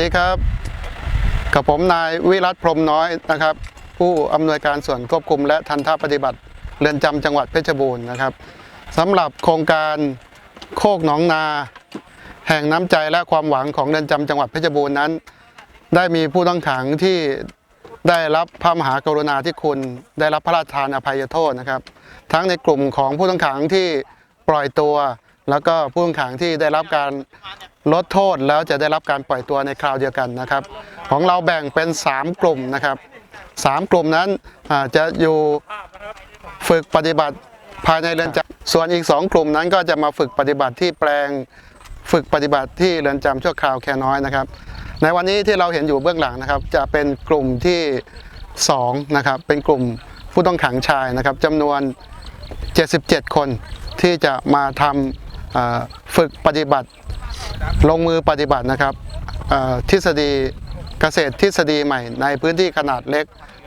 วัสดีครับ กับผมนายวิรัตพรมน้อยนะครับ ผู้อำนวยการส่วนควบคุมและทันท่าปฏิบัติเรือนจำจังหวัดเพชรบูรณ์นะครับสำหรับโครงการโคกหนองนา แห่งน้ำใจและความหวังของเรือนจำจังหวัดเพชรบูรณ์นั้น ได้มีผู้ต้องขังที่ได้รับพระมหากรุณาธิคุณ ได้รับพระราชทานอภัยโทษนะครับ ทั้งในกลุ่มของผู้ต้องขังที่ปล่อยตัว แล้วก็ผู้ต้องขังที่ได้รับการ ลดโทษแล้วจะได้รับการปล่อยตัวในคราวเดียวกันนะครับ ของเราแบ่งเป็น 3 กลุ่มนะครับสามกลุ่มนั้นจะอยู่ฝึกปฏิบัติภายในเรือนจำส่วนอีก 2 กลุ่มนั้นก็จะมาฝึกปฏิบัติที่แปลงฝึกปฏิบัติที่เรือนจำชั่วคราวแค่น้อยนะครับ ในวันนี้ที่เราเห็นอยู่เบื้องหลังนะครับ จะเป็นกลุ่มที่2นะครับเป็นกลุ่มผู้ต้องขังชายนะครับจำนวน 77 คนที่จะมาทำฝึกปฏิบัติ ลงมือปฏิบัตินะครับทฤษฎีเกษตรทฤษฎีใหม่ ในพื้นที่ขนาดเล็ก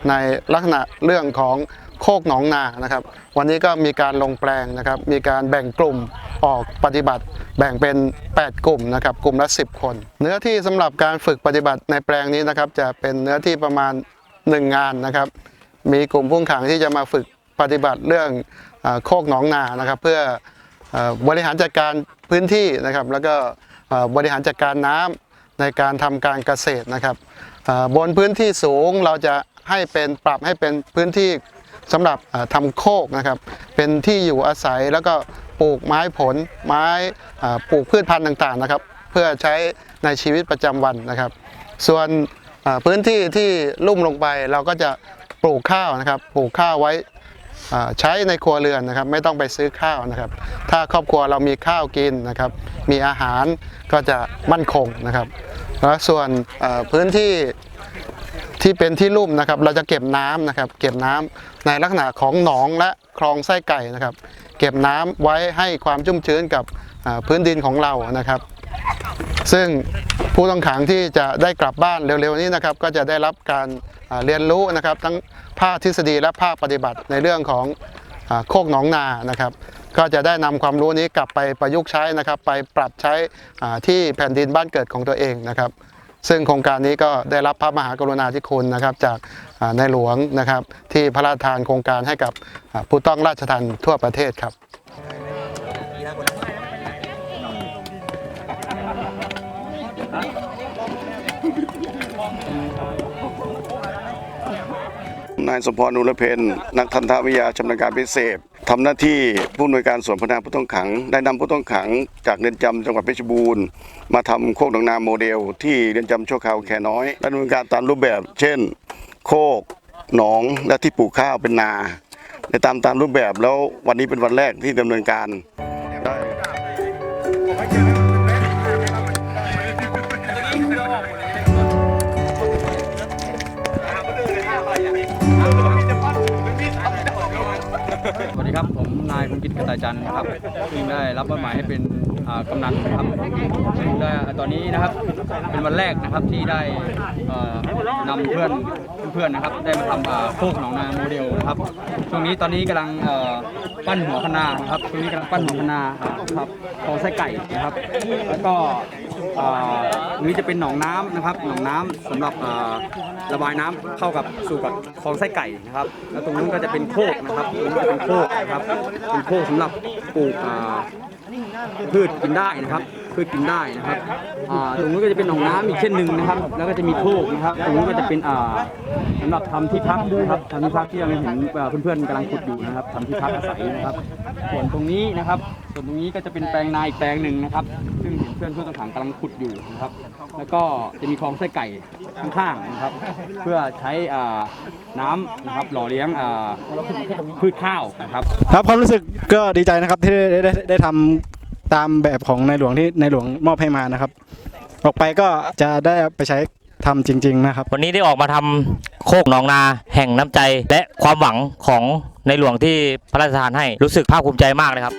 ในลักษณะเรื่องของโคกหนองนานะครับ วันนี้ก็มีการลงแปลงนะครับ มีการแบ่งกลุ่มออกปฏิบัติ แบ่งเป็น 8 กลุ่มนะครับ กลุ่มละ 10 คน เนื้อที่สำหรับการฝึกปฏิบัติในแปลงนี้นะครับ จะเป็นเนื้อที่ประมาณ 1 งานนะครับ มีกลุ่มผู้ต้องขังที่จะมาฝึกปฏิบัติเรื่องอโคกหนองนานะครับ เพื่อ บริหารจัดการพื้นที่นะครับ แล้วก็บริหารจัดการน้ำในการทำการเกษตรนะครับบนพื้นที่สูงเราจะให้เป็นปรับให้เป็นพื้นที่สำหรับเอ่อทำโคกนะครับ เป็นที่อยู่อาศัยแล้วก็ปลูกไม้ผลไม้ปลูกพืชพันธุ์ต่างๆนะครับ เพื่อใช้ในชีวิตประจำวันนะครับ ส่วนพื้นที่ที่ลุ่มลงไปเราก็จะปลูกข้าวนะครับ ปลูกข้าวไว้ ใช้ในครัวเรือนนะครับ ไม่ต้องไปซื้อข้าวนะครับ ถ้าครอบครัวเรามีข้าวกินนะครับ มีอาหารก็จะมั่นคงนะครับ แล้วส่วนพื้นที่ที่เป็นที่ลุ่มนะครับ เราจะเก็บน้ำนะครับ เก็บน้ำในลักษณะของหนองและคลองไส้ไก่นะครับ เก็บน้ำไว้ให้ความชุ่มชื้นกับพื้นดินของเรานะครับ ซึ่งผู้ต้องขังที่จะได้กลับบ้านเร็วๆนี้นะครับก็จะได้รับการเรียนรู้นะครับ ทั้งภาคทฤษฎีและภาคปฏิบัติในเรื่องของอโคกหนองนานะครับ ก็จะได้นำความรู้นี้กลับไปประยุกต์ใช้นะครับ ไปปรับใช้ที่แผ่นดินบ้านเกิดของตัวเองนะครับ ซึ่งโครงการนี้ก็ได้รับพระมหากรุณาธิคุณนะครับจากในหลวงนะครับ ที่พระราชทานโครงการให้กับผู้ต้องราชทันทั่วประเทศครับ นายสมพรนุรเพนนักทันตวิทยาชำนาญการพิเศษทำหน้าที่ผู้อำนวยการส่วนพนักผู้ต้องขัง ได้นำผู้ต้องขังจากเรือนจำจังหวัดเพชรบูรณ์มาทำโคกหนองนาโมเดล ที่เรือนจำชั่วคราวแค่น้อยดำเนินการตามรูปแบบ เช่น โคกหนองและที่ปลูกข้าวเป็นนาในตามตามรูปแบบแล้ววันนี้เป็นวันแรกที่ดำเนินการ ดีครับ ผมนายคงกิจกระต่ายจันทร์นะครับซึ่งได้รับมอบหมายให้เป็นกำนันนะครับซึ่งได้ตอนนี้นะครับเป็นวันแรกนะครับที่ได้นำเพื่อนเพื่อนนะครับ ได้มาทำโคกหนองนาโมเดลนะครับช่วงนี้ตอนนี้กำลังปั้นหัวคะนานะครับช่วงนี้กำลังปั้นหัวคะนาครับของไส้ไก่นะครับ แล้วก็ อ่าตรงนี้จะเป็นหนองน้ำนะครับ หนองน้ำสำหรับอ่าระบายน้ำเข้ากับสู่กับคลองไส้ไก่นะครับ แล้วตรงนู้นก็จะเป็นโคกนะครับตรงนู้นจะเป็นโคกนะครับ เป็นโคกสำหรับปลูกอ่าพืชกินได้นะครับ พืชกินได้นะครับอ่าตรงนู้นก็จะเป็นหนองน้ำอีกเช่นหนึ่งนะครับ แล้วก็จะมีโคกนะครับตรงนู้นก็จะเป็นอ่าสำหรับทำที่พักนะครับทำที่พักที่ยังเห็นเอ่อเพื่อนๆกำลังขุดอยู่นะครับทำที่พักอาศัยนะครับ ส่วนตรงนี้นะครับ ส่วนตรงนี้ก็จะเป็นแปลงนาอีกแปลงหนึ่งนะครับ ซึ่งเห็นเพื่อนผู้ต้องขังกำลังขุดอยู่นะครับ แล้วก็จะมีคลองไส้ไก่ข้างๆนะครับ เพื่อใช้อ่าน้ำนะครับหล่อเลี้ยงอ่าพืชข้าวนะครับ ครับความรู้สึกก็ดีใจนะครับที่ได้ได้ได้ทำ ตามแบบของในหลวงที่ในหลวงมอบให้มานะครับ ออกไปก็จะได้ไปใช้ทำจริง ๆ นะครับ วันนี้ได้ออกมาทำโคกหนองนาแห่งน้ำใจ และความหวังของในหลวงที่พระราชทานให้รู้สึกภาคภูมิใจมากเลยครับ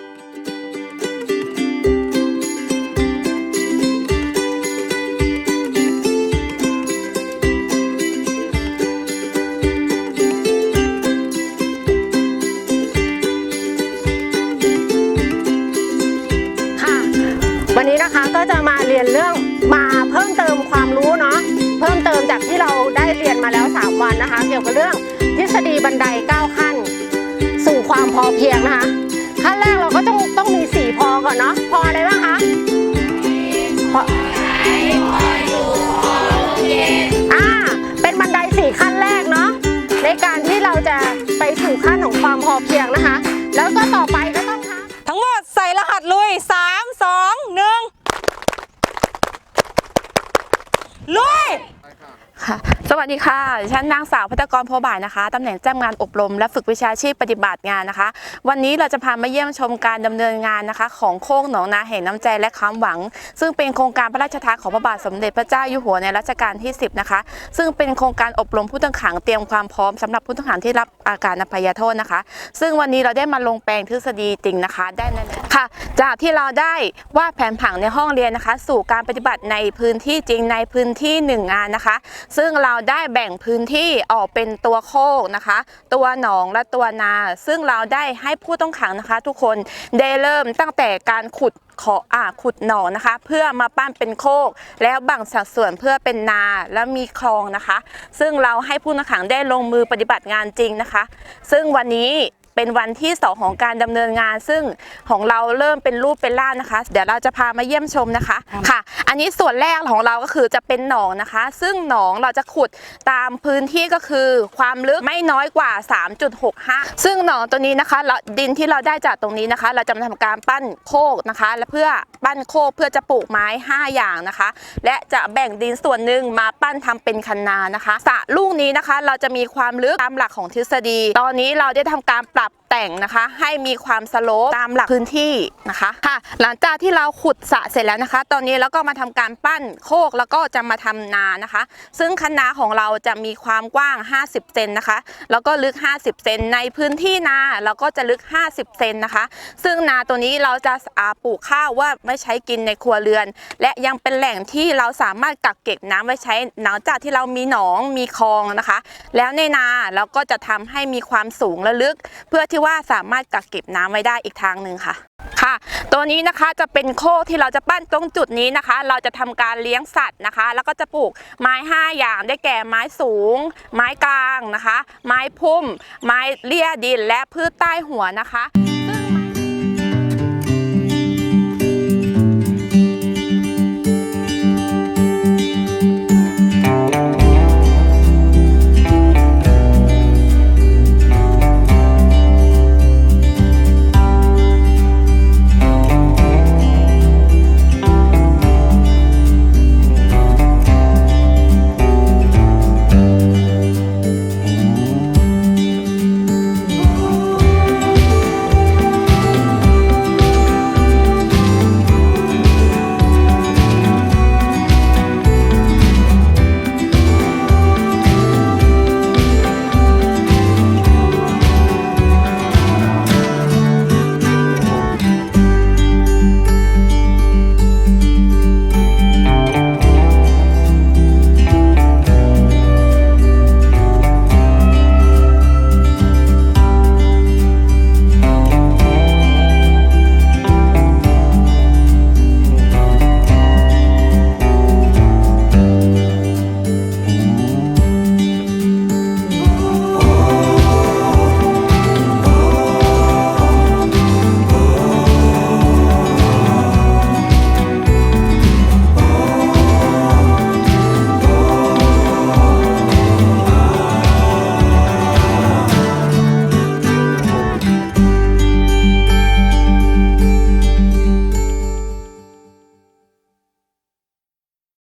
วันนี้นะคะก็จะมาเรียนเรื่องมาเพิ่มเติมความรู้เนาะเพิ่มเติมจากที่เราได้เรียนมาแล้ว 3 วันนะคะ เกี่ยวกับเรื่องทฤษฎีบันได 9 ขั้น สู่ความพอเพียงนะคะ ขั้นแรกเราก็ต้องต้องมี 4 พอก่อนเนาะพออะไรบ้างคะพออ่าเป็นบันได 4 ขั้นแรกเนาะในการที่เราจะไปสู่ขั้นของความพอเพียงนะคะ แล้วก็ต่อไปก็ต้องทำทั้งหมดใส่รหัสลุย3 2 1 ลุยค่ะสวัสดีค่ะดิฉันนางสาวพัฒกรโพบ่ายนะคะตำแหน่งเจ้างานอบรม และฝึกวิชาชีพปฏิบัติงานนะคะ วันนี้เราจะพามาเยี่ยมชมการดำเนินงานนะคะ ของโค้งหนองนาแห่งน้ำใจและความหวัง ซึ่งเป็นโครงการพระราชทานของพระบาทสมเด็จพระเจ้าอยู่หัวในรัชกาลที่ 10 นะคะ ซึ่งเป็นโครงการอบรมผู้ต้องขังเตรียมความพร้อมสำหรับผู้ต้องขังที่รับอาการอภัยโทษนะคะ ซึ่งวันนี้เราได้มาลงแปลงทฤษฎีจริงนะคะ ได้ใน ค่ะ จากที่เราได้วาดแผนผังในห้องเรียนนะคะ สู่การปฏิบัติในพื้นที่จริงในพื้นที่หนึ่งงานนะคะ ซึ่งเราได้แบ่งพื้นที่ออกเป็นตัวโคกนะคะ ตัวหนองและตัวนา ซึ่งเราได้ให้ผู้ต้องขังนะคะ ทุกคนได้เริ่มตั้งแต่การขุดขออ่าขุดหนองนะคะ เพื่อมาปั้นเป็นโคก แล้วแบ่งสัดส่วนเพื่อเป็นนาและมีคลองนะคะ ซึ่งเราให้ผู้ต้องขังได้ลงมือปฏิบัติงานจริงนะคะ ซึ่งวันนี้ เป็นวันที่ 2 ของการดำเนินงาน ซึ่งของเราเริ่มเป็นรูปเป็นร่างนะคะ เดี๋ยวเราจะพามาเยี่ยมชมนะคะค่ะ อันนี้ส่วนแรกของเราก็คือจะเป็นหนองนะคะ ซึ่งหนองเราจะขุดตามพื้นที่ก็คือ ความลึกไม่น้อยกว่า 3.65 ซึ่งหนองตัวนี้นะคะเราดินที่เราได้จากตรงนี้นะคะ เราจะมาทำการปั้นโคกนะคะ และเพื่อปั้นโคกเพื่อจะปลูกไม้ 5 อย่างนะคะ และจะแบ่งดินส่วนหนึ่งมาปั้นทำเป็นคันนานะคะสระลูกนี้นะคะ เราจะมีความลึกตามหลักของทฤษฎี ตอนนี้เราได้ทำการปรับับแต่งนะคะ ให้มีความสโลปตามหลักพื้นที่นะคะค่ะ หลังจากที่เราขุดสระเสร็จแล้วนะคะ ตอนนี้เราก็มาทำการปั้นโคกแล้วก็จะมาทำนานะคะ ซึ่งคันนาของเราจะมีความกว้าง 50 เซนนะคะ แล้วก็ลึก 50 เซนในพื้นที่นาเราก็จะลึก 50 เซนนะคะ ซึ่งนาตัวนี้เราจะอาปลูกข้าวว่าไม่ใช้กินในครัวเรือน และยังเป็นแหล่งที่เราสามารถกักเก็บน้ำไว้ใช้หลังจากที่เรามีหนองมีคลองนะคะ แล้วในนาเราก็จะทำให้มีความสูงและลึกเพื่อที่ว่าสามารถกักเก็บน้ำไว้ได้อีกทางหนึ่งค่ะค่ะ ตัวนี้นะคะจะเป็นโคกที่เราจะปั้นตรงจุดนี้นะคะ เราจะทำการเลี้ยงสัตว์นะคะ แล้วก็จะปลูกไม้ 5 อย่างได้แก่ไม้สูง ไม้กลางนะคะ ไม้พุ่ม ไม้เลี่ยดินและพืชใต้หัวนะคะ